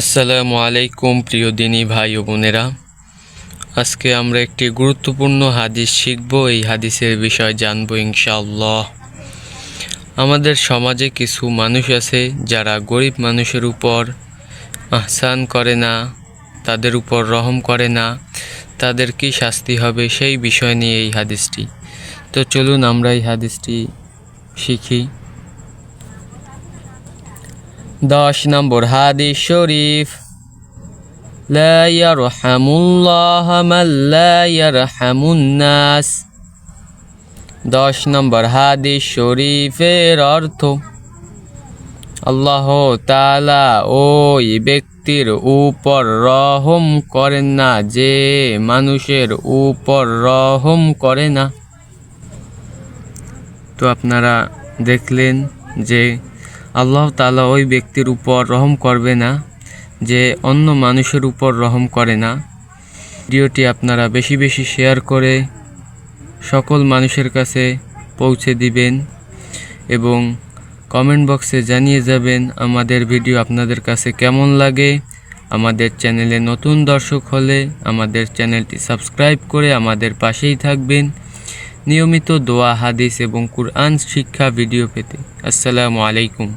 আসসালামু আলাইকুম, প্রিয় দিনী ভাই ও বোনেরা। আজকে আমরা একটি গুরুত্বপূর্ণ হাদিস শিখব। এই হাদিসের বিষয় জানব ইনশাআল্লাহ। আমাদের সমাজে কিছু মানুষ আছে যারা গরিব মানুষের উপর আহসান করে না, তাদের উপর রহম করে না, তাদের কি শাস্তি হবে সেই বিষয় নিয়ে এই হাদিসটি। তো চলুন আমরা এই হাদিসটি শিখি। দশ নম্বর হাদিস শরীফ لا يرحم الله من لا يرحم الناس দশ নম্বর হাদিস শরীফের অর্থ আল্লাহ তালা ওই ব্যক্তির উপর রহম করেন না যে মানুষের উপর রহম করে না তো আপনারা দেখলেন যে আল্লাহ তালা ওই ব্যক্তির উপর রহম করবে না, যে অন্য মানুষের উপর রহম করে না। ভিডিওটি আপনারা বেশি বেশি শেয়ার করে সকল মানুষের কাছে পৌঁছে দিবেন এবং কমেন্ট বক্সে জানিয়ে যাবেন আমাদের ভিডিও আপনাদের কাছে কেমন লাগে। আমাদের চ্যানেলে নতুন দর্শক হলে আমাদের চ্যানেলটি সাবস্ক্রাইব করে আমাদের পাশেই থাকবেন। নিয়মিত দোয়া হাদিস এবং কুরআন শিক্ষা ভিডিও পেতে। আসসালামু আলাইকুম।